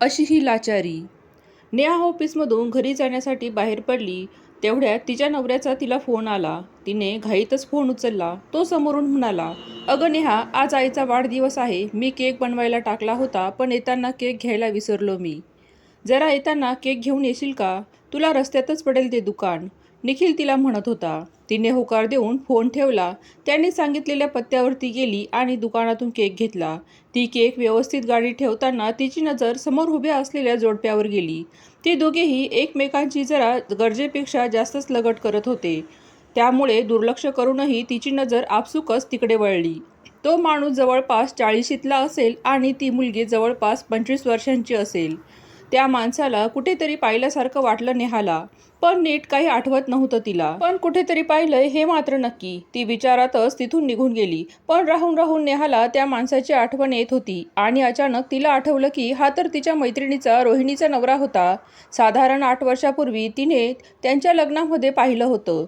अशी ही लाचारी. नेहा ऑफिसमधून घरी जाण्यासाठी बाहेर पडली तेवढ्यात तिच्या नवऱ्याचा तिला फोन आला. तिने घाईतच फोन उचलला. तो समोरून म्हणाला अगं नेहा आज आईचा वाढदिवस आहे. मी केक बनवायला टाकला होता पण येताना केक घ्यायला विसरलो मी. जरा येताना केक घेऊन येशील का? तुला रस्त्यातच पडेल ते दुकान. निखिल तिला म्हणत होता. तिने होकार देऊन फोन ठेवला. त्याने सांगितलेल्या पत्त्यावरती गेली आणि दुकानातून केक घेतला. ती केक व्यवस्थित गाडी ठेवताना तिची नजर समोर उभ्या असलेल्या जोडप्यावर गेली. ते दोघेही एकमेकांची जरा गरजेपेक्षा जास्तच लगट करत होते. त्यामुळे दुर्लक्ष करूनही तिची नजर आपसुकच तिकडे वळली. तो माणूस जवळपास चाळीशीतला असेल आणि ती मुलगी जवळपास पंचवीस वर्षांची असेल. त्या माणसाला कुठेतरी पाहिल्यासारखं वाटलं नेहाला. पण नीट काही आठवत नव्हतं तिला. पण कुठेतरी पाहिलंय हे मात्र नक्की. ती विचारातच तिथून निघून गेली. पण राहून राहून नेहाला त्या माणसाची आठवण येत होती. आणि अचानक तिला आठवलं की हा तर तिच्या मैत्रिणीचा रोहिणीचा नवरा होता. साधारण आठ वर्षापूर्वी तिने त्यांच्या लग्नामध्ये पाहिलं होतं.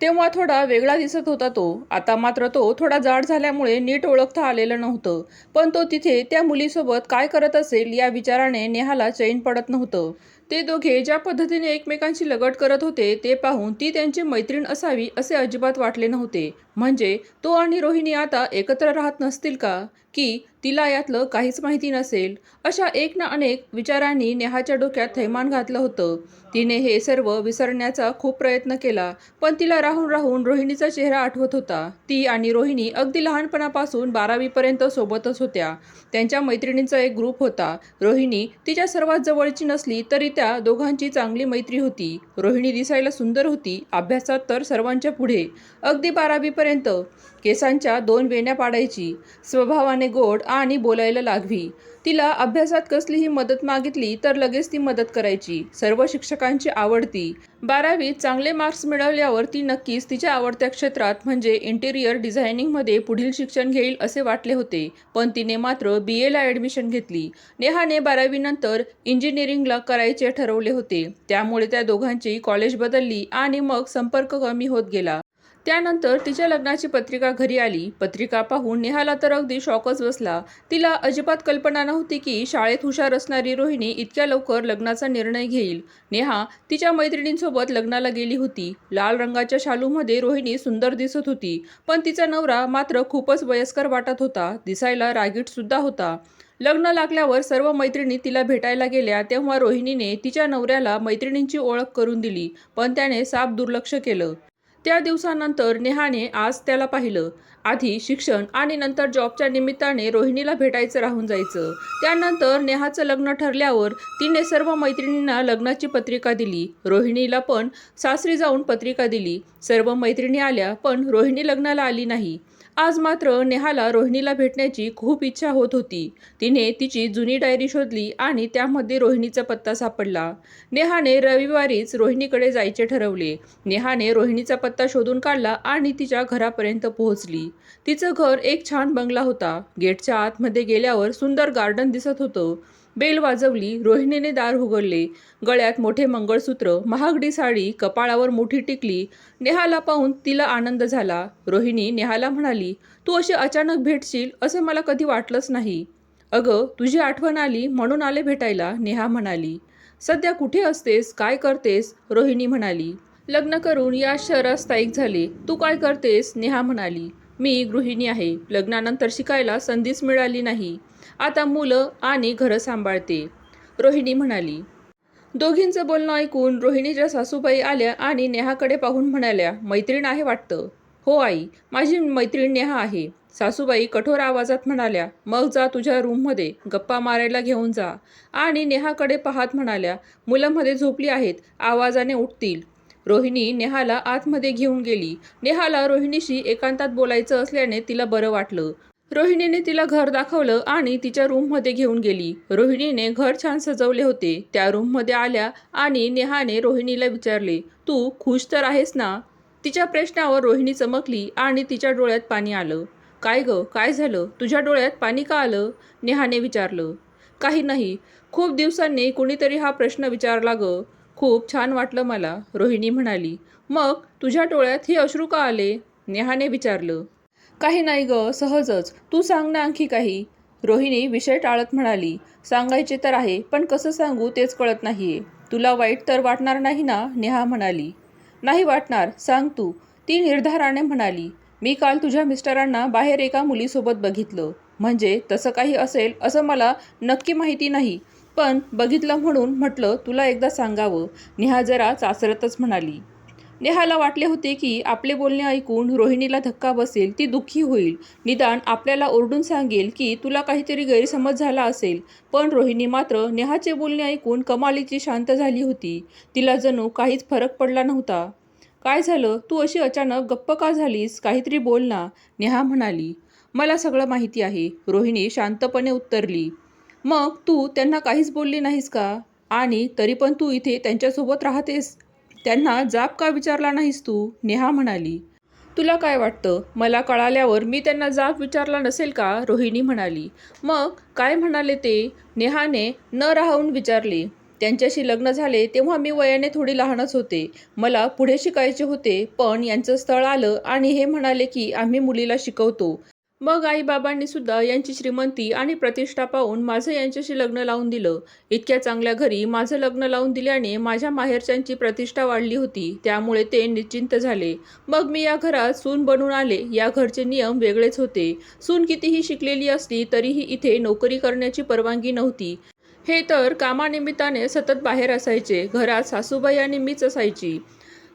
तेव्हा थोडा वेगळा दिसत होता तो. आता मात्र तो थोडा जाड झाल्यामुळे नीट ओळखता आलेलं नव्हतं. पण तो तिथे त्या मुलीसोबत काय करत असेल या विचाराने नेहाला चैन पडत नव्हतं. ते दोघे ज्या पद्धतीने एकमेकांशी लगट करत होते ते पाहून ती त्यांची मैत्रीण असावी असे अजिबात वाटले नव्हते. म्हणजे तो आणि रोहिणी आता एकत्र राहत नसतील का? की तिला यातलं काहीच माहिती नसेल. अशा एक ना अनेक विचारांनी नेहाच्या डोक्यात थैमान घातलं होतं. तिने हे सर्व विसरण्याचा खूप प्रयत्न केला पण तिला राहून राहून रोहिणीचा चेहरा आठवत होता. ती आणि रोहिणी अगदी लहानपणापासून बारावीपर्यंत सोबतच होत्या. त्यांच्या मैत्रिणींचा एक ग्रुप होता. रोहिणी तिच्या सर्वात जवळची नसली तरी त्या दोघांची चांगली मैत्री होती. रोहिणी दिसायला सुंदर होती अभ्यासात तर सर्वांच्या पुढे. अगदी बारावीपर्यंत केसांच्या दोन वेण्या पाडायची. स्वभावाने गोड आणि बोलायला लागवी तिला अभ्यासात कसलीही मदत मागितली तर लगेच ती मदत करायची. सर्व शिक्षकांची आवडती. बारावीत चांगले मार्क्स मिळवल्यावर ती नक्कीच तिच्या आवडत्या क्षेत्रात म्हणजे इंटेरियर डिझायनिंगमध्ये पुढील शिक्षण घेईल असे वाटले होते. पण तिने मात्र बी एला ॲडमिशन घेतली. नेहाने बारावीनंतर इंजिनिअरिंगला करायचे ठरवले होते. त्यामुळे त्या दोघांची कॉलेज बदलली आणि मग संपर्क कमी होत गेला. त्यानंतर तिच्या लग्नाची पत्रिका घरी आली. पत्रिका पाहून नेहाला तर अगदी शॉकच बसला. तिला अजिबात कल्पना नव्हती की शाळेत हुशार असणारी रोहिणी इतक्या लवकर लग्नाचा निर्णय घेईल. नेहा तिच्या मैत्रिणींसोबत लग्नाला गेली होती. लाल रंगाच्या शालूमध्ये रोहिणी सुंदर दिसत होती. पण तिचा नवरा मात्र खूपच वयस्कर वाटत होता. दिसायला रागीटसुद्धा होता. लग्न लागल्यावर सर्व मैत्रिणी तिला भेटायला गेल्या तेव्हा रोहिणीने तिच्या नवऱ्याला मैत्रिणींची ओळख करून दिली. पण त्याने साफ दुर्लक्ष केलं. त्या दिवसानंतर नेहाने आज त्याला पाहिलं. आधी शिक्षण आणि नंतर जॉबच्या निमित्ताने रोहिणीला भेटायचं राहून जायचं. त्यानंतर नेहाचं लग्न ठरल्यावर तिने सर्व मैत्रिणींना लग्नाची पत्रिका दिली. रोहिणीला पण सासरी जाऊन पत्रिका दिली. सर्व मैत्रिणी आल्या पण रोहिणी लग्नाला आली नाही. आज मात्र नेहाला रोहिणीला भेटण्याची खूप इच्छा होत होती. तिने तिची जुनी डायरी शोधली आणि त्यामध्ये रोहिणीचा पत्ता सापडला. नेहाने रविवारीच रोहिणीकडे जायचे ठरवले. नेहाने रोहिणीचा पत्ता शोधून काढला आणि तिच्या घरापर्यंत पोहोचली. तिचं घर एक छान बंगला होता. गेटच्या आतमध्ये गेल्यावर सुंदर गार्डन दिसत होतं. बेल वाजवली रोहिणीने दार उघडले. गळ्यात मोठे मंगळसूत्र महागडी साडी कपाळावर मोठी टिकली. नेहाला पाहून तिला आनंद झाला. रोहिणी नेहाला म्हणाली तू अशी अचानक भेटशील असे मला कधी वाटलंच नाही. अगं तुझी आठवण आली म्हणून आले भेटायला नेहा म्हणाली. सध्या कुठे असतेस? काय करतेस? रोहिणी म्हणाली. लग्न करून या शहरात स्थायिक झाले. तू काय करतेस? नेहा म्हणाली. मी गृहिणी आहे. लग्नानंतर शिकायला संधीच मिळाली नाही. आता मुलं आणि घरं सांभाळते. रोहिणी म्हणाली दोघींचं बोलणं ऐकून रोहिणीच्या सासूबाई आल्या आणि नेहाकडे पाहून म्हणाल्या मैत्रीण आहे वाटतं. हो आई माझी मैत्रीण नेहा आहे. सासूबाई कठोर आवाजात म्हणाल्या मग जा तुझ्या रूममध्ये गप्पा मारायला घेऊन जा. आणि नेहाकडे पाहत म्हणाल्या मुलंमध्ये झोपली आहेत आवाजाने उठतील. रोहिणी नेहाला आतमध्ये घेऊन गेली. नेहाला रोहिणीशी एकांतात बोलायचं असल्याने तिला बरं वाटलं. रोहिणीने तिला घर दाखवलं आणि तिच्या रूममध्ये घेऊन गेली. रोहिणीने घर छान सजवले होते. त्या रूममध्ये आल्या आणि नेहाने रोहिणीला विचारले तू खुश तर आहेस ना? तिच्या प्रश्नावर रोहिणी चमकली आणि तिच्या डोळ्यात पाणी आलं. काय ग? काय झालं? तुझ्या डोळ्यात पाणी का आलं? नेहाने विचारलं. काही नाही. खूप दिवसांनी कुणीतरी हा प्रश्न विचारला ग. खूप छान वाटलं मला रोहिणी म्हणाली. मग तुझ्या डोळ्यात हे अश्रू का आले? नेहाने विचारलं. काही नाही ग सहजच. तू सांग ना आणखी काही. रोहिणी विषय टाळत म्हणाली सांगायचे तर आहे पण कसं सांगू तेच कळत नाहीये. तुला वाईट तर वाटणार नाही ना? नेहा म्हणाली. नाही वाटणार सांग तू. ती निर्धाराने म्हणाली मी काल तुझ्या मिस्टरांना बाहेर एका मुलीसोबत बघितलं. म्हणजे तसं काही असेल असं मला नक्की माहिती नाही. पण बघितलं म्हणून म्हटलं तुला एकदा सांगावं. नेहा जरा चाचरतच म्हणाली. नेहाला वाटले होते की आपले बोलणे ऐकून रोहिणीला धक्का बसेल ती दुःखी होईल. निदान आपल्याला ओरडून सांगेल की तुला काहीतरी गैरसमज झाला असेल. पण रोहिणी मात्र नेहाचे बोलणे ऐकून कमालीची शांत झाली होती. तिला जणू काहीच फरक पडला नव्हता. काय झालं? तू अशी अचानक गप्प का झालीस? काहीतरी बोल ना नेहा म्हणाली. मला सगळं माहिती आहे रोहिणी शांतपणे उत्तरली. मग तू त्यांना काहीच बोलली नाहीस का? आणि तरी पण तू इथे त्यांच्यासोबत राहतेस त्यांना जाब का विचारला नाहीस तू? नेहा म्हणाली. तुला काय वाटतं? मला कळाल्यावर मी त्यांना जाब विचारला नसेल का? रोहिणी म्हणाली. मग काय म्हणाले ते? नेहाने न राहून विचारले. त्यांच्याशी लग्न झाले तेव्हा मी वयाने थोडी लहानच होते. मला पुढे शिकायचे होते पण यांचं स्थळ आलं आणि हे म्हणाले की आम्ही मुलीला शिकवतो. मग आईबाबांनी सुद्धा यांची श्रीमंती आणि प्रतिष्ठा पाहून माझं यांच्याशी लग्न लावून दिलं. इतक्या चांगल्या घरी माझं लग्न लावून दिल्याने माझ्या माहेरच्यांची प्रतिष्ठा वाढली होती. त्यामुळे ते निश्चिंत झाले. मग मी या घरात सून बनून आले. या घरचे नियम वेगळेच होते. सून कितीही शिकलेली असली तरीही इथे नोकरी करण्याची परवानगी नव्हती. हे तर कामानिमित्ताने सतत बाहेर असायचे. घरात सासूबाई आणि मीच असायची.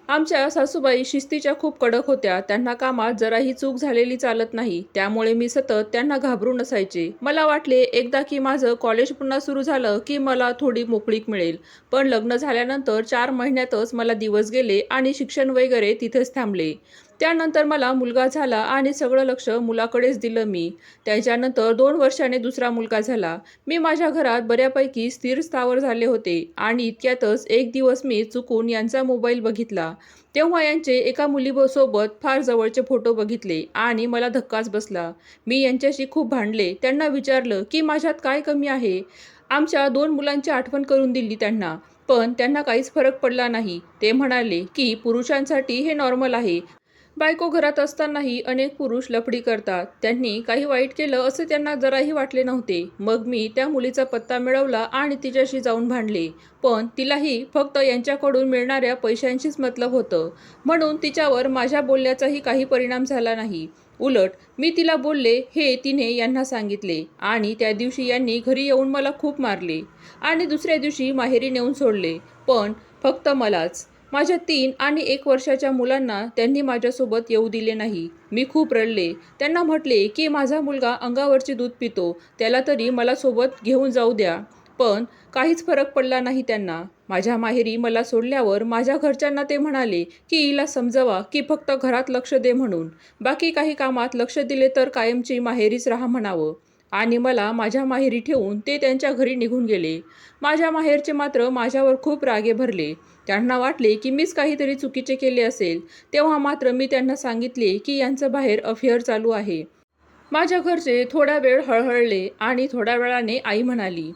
आमच्या सासूबाई शिस्तीच्या खूप कडक होत्या. त्यांना कामात जराही चूक झालेली चालत नाही. त्यामुळे मी सतत त्यांना घाबरून असायचे. मला वाटले एकदा की माझं कॉलेज पुन्हा सुरू झालं की मला थोडी मोकळीक मिळेल. पण लग्न झाल्यानंतर चार महिन्यातच मला दिवस गेले आणि शिक्षण वगैरे तिथेच थांबले. त्यानंतर मला मुलगा झाला आणि सगळं लक्ष मुलाकडेच दिलं मी. त्याच्यानंतर दोन वर्षाने दुसरा मुलगा झाला. मी माझ्या घरात बऱ्यापैकी स्थिर स्थावर झाले होते आणि इतक्यातच एक दिवस मी चुकून यांचा मोबाईल बघितला. तेव्हा यांचे एका मुलीसोबत फार जवळचे फोटो बघितले आणि मला धक्काच बसला. मी यांच्याशी खूप भांडले. त्यांना विचारलं की माझ्यात काय कमी आहे? आमच्या दोन मुलांची आठवण करून दिली त्यांना. पण त्यांना काहीच फरक पडला नाही. ते म्हणाले की पुरुषांसाठी हे नॉर्मल आहे. बायको घरात असतानाही अनेक पुरुष लफडी करतात. त्यांनी काही वाईट केलं असे त्यांना जराही वाटले नव्हते. मग मी त्या मुलीचा पत्ता मिळवला आणि तिच्याशी जाऊन भांडले. पण तिलाही फक्त यांच्याकडून मिळणाऱ्या पैशांशीच मतलब होतं. म्हणून तिच्यावर माझ्या बोलण्याचाही काही परिणाम झाला नाही. उलट मी तिला बोलले हे तिने यांना सांगितले आणि त्या दिवशी यांनी घरी येऊन मला खूप मारले आणि दुसऱ्या दिवशी माहेरी नेऊन सोडले. पण फक्त मलाच. माझ्या तीन आणि एक वर्षाच्या मुलांना त्यांनी माझ्यासोबत येऊ दिले नाही. मी खूप रडले. त्यांना म्हटले की माझा मुलगा अंगावरचे दूध पितो. त्याला तरी मला सोबत घेऊन जाऊ द्या. पण काहीच फरक पडला नाही त्यांना. माझ्या माहेरी मला सोडल्यावर माझ्या घरच्यांना ते म्हणाले की हिला समजवा की फक्त घरात लक्ष दे म्हणून. बाकी काही कामात लक्ष दिले तर कायमची माहेरीच राहा म्हणावं. आणि मला माझ्या माहेरी ठेवून ते त्यांच्या घरी निघून गेले. माझ्या माहेरचे मात्र माझ्यावर खूप रागे भरले. त्यांना वाटले की मीच काहीतरी चुकीचे केले असेल. तेव्हा मात्र मी त्यांना सांगितले की यांचं बाहेर अफेअर चालू आहे. माझ्या घरचे थोडा वेळ हळहळले आणि थोड्या वेळाने आई म्हणाली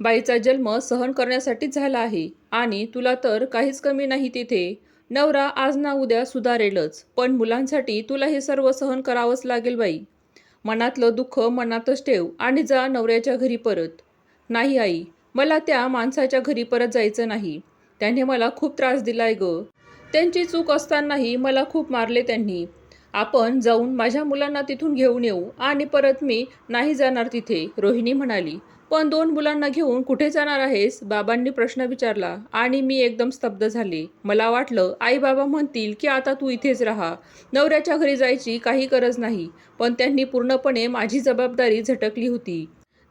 बाईचा जन्म सहन करण्यासाठीच झाला आहे आणि तुला तर काहीच कमी नाही तिथे. नवरा आज ना उद्या सुधारेलच पण मुलांसाठी तुला हे सर्व सहन करावंच लागेल बाई. मनातलं दुःख मनातच ठेव आणि जा नवऱ्याच्या घरी परत. नाही आई मला त्या माणसाच्या घरी परत जायचं नाही. त्याने मला खूप त्रास दिलाय ग. त्यांची चूक असतानाही मला खूप मारले त्यांनी. आपण जाऊन माझ्या मुलांना तिथून घेऊन येऊ आणि परत मी नाही जाणार तिथे रोहिणी म्हणाली. पण दोन मुलांना घेऊन कुठे जाणार आहेस? बाबांनी प्रश्न विचारला आणि मी एकदम स्तब्ध झाले. मला वाटलं आई बाबा म्हणतील की आता तू इथेच राहा. नवऱ्याच्या घरी जायची काही गरज नाही. पण त्यांनी पूर्णपणे माझी जबाबदारी झटकली होती.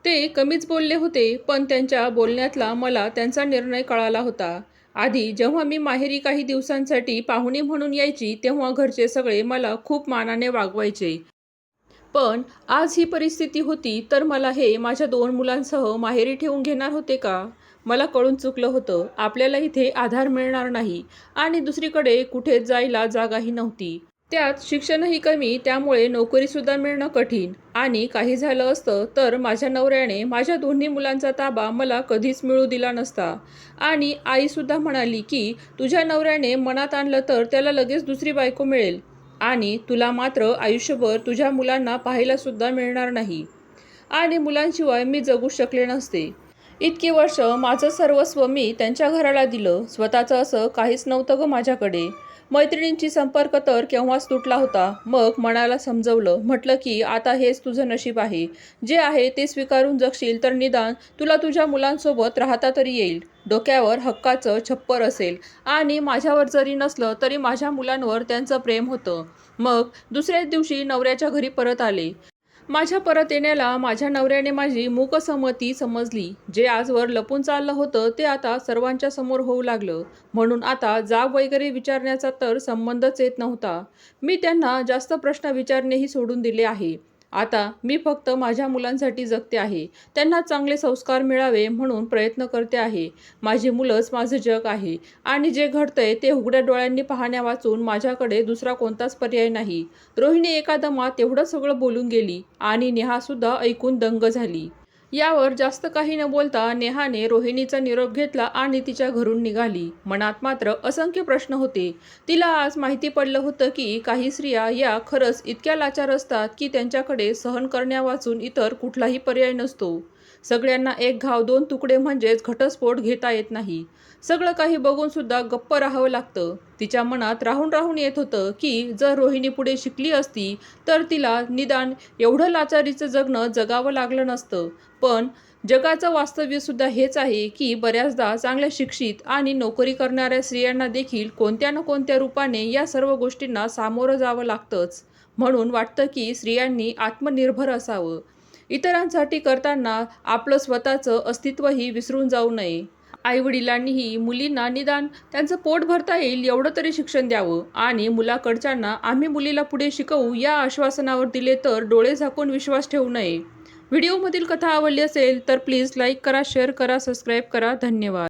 ते कमीच बोलले होते पण त्यांच्या बोलण्यातला मला त्यांचा निर्णय कळाला होता. आधी जेव्हा मी माहेरी काही दिवसांसाठी पाहुणे म्हणून यायची तेव्हा घरचे सगळे मला खूप मानाने वागवायचे. पण आज ही परिस्थिती होती तर मला हे माझ्या दोन मुलांसह माहेरी ठेवून घेणार होते का? मला कळून चुकलं होतं. आपल्याला इथे आधार मिळणार नाही आणि दुसरीकडे कुठे जायला जागाही नव्हती. त्यात शिक्षणही कमी त्यामुळे नोकरीसुद्धा मिळणं कठीण. आणि काही झालं असतं तर माझ्या नवऱ्याने माझ्या दोन्ही मुलांचा ताबा मला कधीच मिळू दिला नसता. आणि आईसुद्धा म्हणाली की तुझ्या नवऱ्याने मनात आणलं तर त्याला लगेच दुसरी बायको मिळेल. आणि तुला मात्र आयुष्यभर तुझ्या मुलांना पाहायला सुद्धा मिळणार नाही. आणि मुलांशिवाय मी जगू शकले नसते. इतकी वर्ष माझं सर्वस्व मी त्यांच्या घराला दिलं. स्वतःचं असं काहीच नव्हतं ग माझ्याकडे. मैत्रिणींची संपर्क तर केव्हाच तुटला होता. मग मनाला समजवलं. म्हटलं की आता हेच तुझं नशीब आहे. जे आहे ते स्वीकारून जगशील तर निदान तुला तुझ्या मुलांसोबत राहता तरी येईल. डोक्यावर हक्काचं छप्पर असेल. आणि माझ्यावर जरी नसलं तरी माझ्या मुलांवर त्यांचं प्रेम होतं. मग दुसऱ्याच दिवशी नवऱ्याच्या घरी परत आले. माझ्या परत येण्याला माझ्या नवऱ्याने माझी मूकसंमती समजली. जे आजवर लपून चाललं होतं ते आता सर्वांच्या समोर होऊ लागलं. म्हणून आता जाब वगैरे विचारण्याचा तर संबंधच येत नव्हता. मी त्यांना जास्त प्रश्न विचारणेही सोडून दिले आहे. आता मी फक्त माझ्या मुलांसाठी जगते आहे. त्यांना चांगले संस्कार मिळावे म्हणून प्रयत्न करते आहे. माझी मुलंच माझं जग आहे. आणि जे घडतंय ते उघड्या डोळ्यांनी पाहण्या वाचून माझ्याकडे दुसरा कोणताच पर्याय नाही. रोहिणी एका दमात एवढं सगळं बोलून गेली आणि नेहासुद्धा ऐकून दंग झाली. यावर जास्त काही न बोलता नेहाने रोहिणीचा निरोप घेतला आणि तिच्या घरून निघाली. मनात मात्र असंख्य प्रश्न होते. तिला आज माहिती पडलं होतं की काही स्त्रिया या खरंच इतक्या लाचार असतात की त्यांच्याकडे सहन करण्यावाचून इतर कुठलाही पर्याय नसतो. सगळ्यांना एक घाव दोन तुकडे म्हणजेच घटस्फोट घेता येत नाही. सगळं काही बघून सुद्धा गप्प राहावं लागतं. तिच्या मनात राहून राहून येत होतं की जर रोहिणी पुढे शिकली असती तर तिला निदान एवढं लाचारीचं जगणं जगावं लागलं नसतं. पण जगाचं वास्तव्य सुद्धा हेच आहे की बऱ्याचदा चांगल्या शिक्षित आणि नोकरी करणाऱ्या स्त्रियांना देखील कोणत्या ना कोणत्या रूपाने या सर्व गोष्टींना सामोरं जावं लागतंच. म्हणून वाटतं की स्त्रियांनी आत्मनिर्भर असावं. इतरांसाठी करताना आपलं स्वतःचं अस्तित्वही विसरून जाऊ नये. आईवडिलांनीही मुलींना निदान त्यांचं पोट भरता येईल एवढं तरी शिक्षण द्यावं आणि मुलाकडच्यांना आम्ही मुलीला पुढे शिकवू या आश्वासनावर दिले तर डोळे झाकून विश्वास ठेवू नये. व्हिडिओमधील कथा आवडली असेल तर प्लीज लाईक करा शेअर करा सबस्क्राईब करा. धन्यवाद.